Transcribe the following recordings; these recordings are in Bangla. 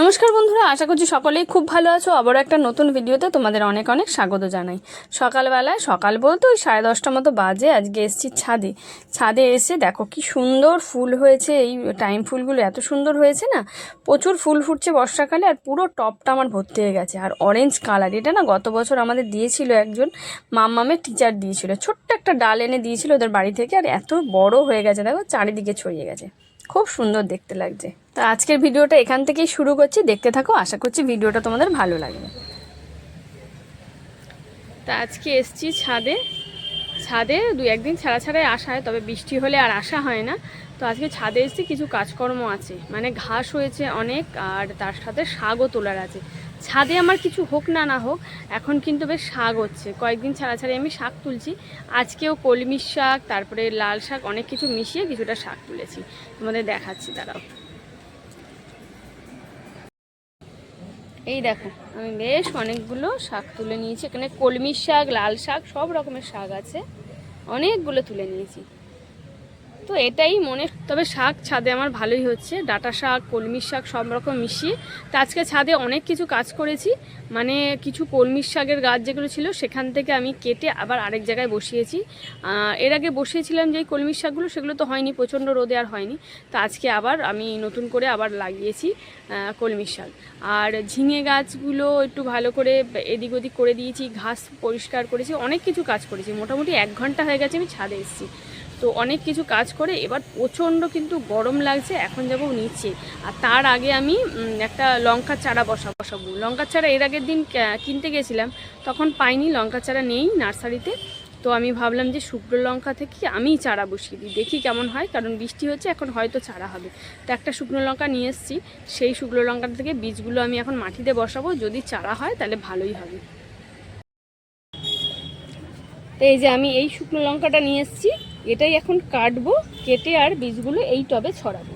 নমস্কার বন্ধুরা, আশা করছি সকলেই খুব ভালো আছো। আবারও একটা নতুন ভিডিওতে তোমাদের অনেক অনেক স্বাগত জানাই। সকালবেলায়, সকাল বলতে ওই সাড়ে দশটা মতো বাজে, আজকে এসেছি ছাদে। ছাদে এসে দেখো কি সুন্দর ফুল হয়েছে, এই টাইম ফুলগুলো এত সুন্দর হয়েছে না? প্রচুর ফুল ফুটছে বর্ষাকালে আর পুরো টপটা আমার ভর্তি হয়ে গেছে। আর অরেঞ্জ কালার এটা না গত বছর আমাদের দিয়েছিল একজন মাম্মামের টিচার দিয়েছিল। ছোট্ট একটা ডাল এনে দিয়েছিল ওদের বাড়ি থেকে, আর এত বড় হয়ে গেছে, দেখো চারিদিকে ছড়িয়ে গেছে। খুব সুন্দর দেখতে লাগছে। তো আজকের ভিডিওটা এখান থেকেই শুরু করছি। দেখতে থাকো, আশা করছি ভিডিওটা তোমাদের ভালো লাগবে। তা আজকে এসছি ছাদে। ছাদে দু একদিন ছাড়া ছাড়াই আসা হয়, তবে বৃষ্টি হলে আর আসা হয় না। তো আজকে ছাদে এসেছি, কিছু কাজকর্ম আছে। মানে ঘাস হয়েছে অনেক, আর তার সাথে শাকও তোলার আছে। ছাদে আমার কিছু হোক না না হোক, এখন কিন্তু বেশ শাক হচ্ছে। কয়েকদিন ছাড়া ছাড়াই আমি শাক তুলছি। আজকেও কলমির শাক, তারপরে লাল শাক, অনেক কিছু মিশিয়ে কিছুটা শাক তুলেছি। তোমাদের দেখাচ্ছি, দাঁড়াও। এই দেখো, আমি বেশ অনেকগুলো শাক তুলে নিয়েছি। এখানে কলমির শাক, লাল শাক, সব রকমের শাক আছে। অনেকগুলো তুলে নিয়েছি। তো এটাই মনে, তবে শাক ছাদে আমার ভালোই হচ্ছে। ডাটা শাক কলমির শাক সব রকম মিশিয়ে, তো আজকে ছাদে অনেক কিছু কাজ করেছি। মানে কিছু কলমির শাকের গাছ যেগুলো ছিল, সেখান থেকে আমি কেটে আবার আরেক জায়গায় বসিয়েছি। এর আগে বসিয়েছিলাম যে কলমির শাকগুলো, সেগুলো তো হয়নি, প্রচণ্ড রোদে আর হয়নি। তো আজকে আবার আমি নতুন করে আবার লাগিয়েছি কলমির শাক। আর ঝিঙে গাছগুলো একটু ভালো করে এদিক ওদিক করে দিয়েছি, ঘাস পরিষ্কার করেছি, অনেক কিছু কাজ করেছি। মোটামুটি এক ঘণ্টা হয়ে গেছে আমি ছাদে এসেছি। তো অনেক কিছু কাজ করে, এবার প্রচণ্ড কিন্তু গরম লাগছে, এখন যাব নিচে। আর তার আগে আমি একটা লঙ্কার চারা বসা, বসাবো। লঙ্কার চারা এর আগের দিন কিনতে গেছিলাম, তখন পাইনি লঙ্কার চারা নেই নার্সারিতে। তো আমি ভাবলাম যে শুকনো লঙ্কা থেকে আমিই চারা বসিয়ে দিই, দেখি কেমন হয়, কারণ বৃষ্টি হচ্ছে, এখন হয়তো চারা হবে। তো একটা শুকনো লঙ্কা নিয়ে এসেছি, সেই শুকনো লঙ্কা থেকে বীজগুলো আমি এখন মাটিতে বসাবো, যদি চারা হয় তাহলে ভালোই হবে। তো এই যে আমি এই শুকনো লঙ্কাটা নিয়ে এসেছি এটাই এখন কাটবো কেটে আর বীজগুলো এই টবে ছড়াবো।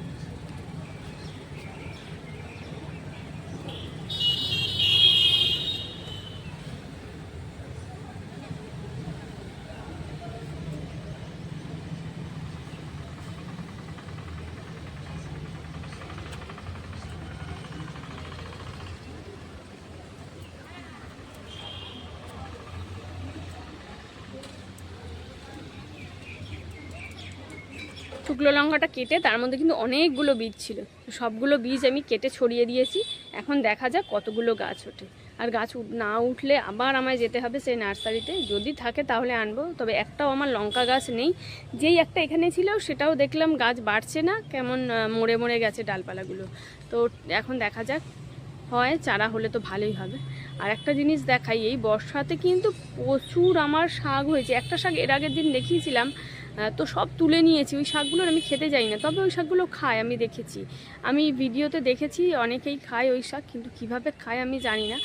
শুকনো লঙ্কাটা কেটে তার মধ্যে কিন্তু অনেকগুলো বীজ ছিল। সবগুলো বীজ আমি কেটে ছড়িয়ে দিয়েছি। এখন দেখা যাক কতগুলো গাছ ওঠে। আর গাছ না উঠলে আবার আমায় যেতে হবে সেই নার্সারিতে। যদি থাকে তাহলে আনব। তবে একটাও আমার লঙ্কা গাছ নেই। যেই একটা এখানে ছিল, সেটাও দেখলাম গাছ বাড়ছে না। কেমন মরে মরে গেছে ডালপালাগুলো। তো এখন দেখা যাক। হয়, চারা হলে তো ভালোই হবে। আর একটা জিনিস দেখাই, এই বর্ষাতে কিন্তু প্রচুর আমার শাক হয়েছে। একটা শাক এর আগের দিন দেখিয়েছিলাম। তো সব তুলে নিয়েছি। ওই শাকগুলোর আমি খেতে যাই না, তবে ওই শাকগুলো খায়, আমি দেখেছি। আমি ভিডিওতে দেখেছি, অনেকেই খায় ওই শাক, কিন্তু কীভাবে খায় আমি জানি না।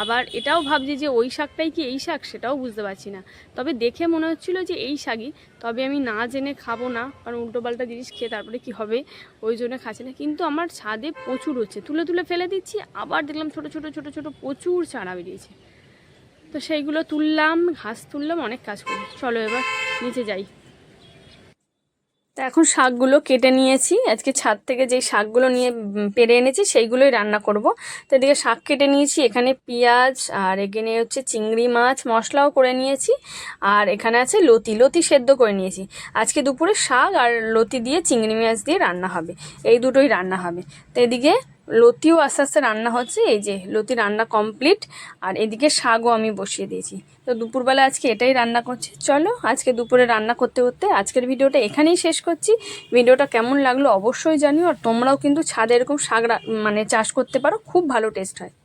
আবার এটাও ভাবছি যে ওই শাকটাই কি এই শাক, সেটাও বুঝতে পারছি না। তবে দেখে মনে হচ্ছিল যে এই শাকই, তবে আমি না জেনে খাব না, কারণ উল্টোপাল্টা জিনিস খেয়ে তারপরে কি হবে, ওই জন্য খাচ্ছে না। কিন্তু আমার ছাদে প্রচুর হচ্ছে, তুলে তুলে ফেলে দিচ্ছি, আবার দেখলাম ছোট ছোট ছোট ছোট প্রচুর চারা বেরিয়েছে। তো সেইগুলো তুললাম, ঘাস তুললাম, অনেক কাজ করি। চলো এবার নিচে যাই। তা এখন শাকগুলো কেটে নিয়েছি। আজকে ছাদ থেকে যেই শাকগুলো নিয়ে পেরে এনেছি সেইগুলোই রান্না করব। তো এদিকে শাক কেটে নিয়েছি, এখানে পেঁয়াজ আর এখানে হচ্ছে চিংড়ি মাছ মশলাও করে নিয়েছি। আর এখানে আছে লতি লতি সেদ্ধ করে নিয়েছি। আজকে দুপুরে শাক আর লতি দিয়ে চিংড়ি মাছ দিয়ে রান্না হবে। এই দুটোই রান্না হবে। তো এদিকে লতিও আস্তে আস্তে রান্না হচ্ছে, এই যে লতি রান্না কমপ্লিট আর এদিকে শাকও আমি বসিয়ে দিয়েছি। তো দুপুরবেলা আজকে এটাই রান্না করছি। চলো আজকে দুপুরে রান্না করতে করতে আজকের ভিডিওটা এখানেই শেষ করছি। ভিডিওটা কেমন লাগল অবশ্যই জানিও, আর তোমরাও কিন্তু ছাদে এরকম শাক মানে চাষ করতে পারো, খুব ভালো টেস্ট হয়।